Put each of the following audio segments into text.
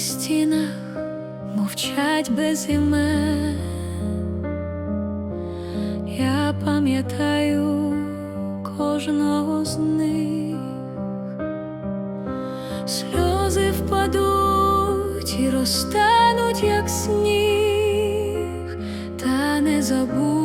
стінах мовчать без імен. Я пам'ятаю кожного з них, сльози впадуть і розтануть, як сніг, та не забуду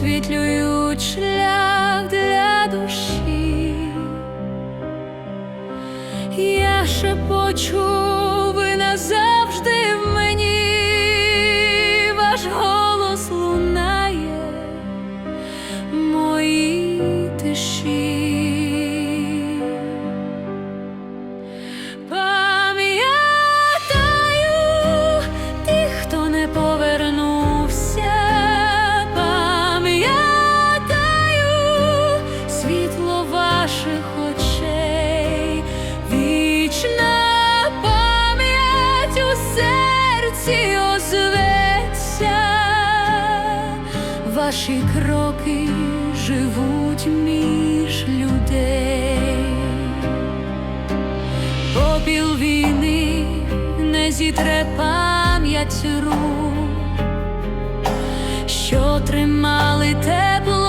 освітлюють шлях для душі. Я шепочу, серці озветься, ваші кроки живуть між людей. Попіл війни не зітре пам'ять рук, що тримали тепло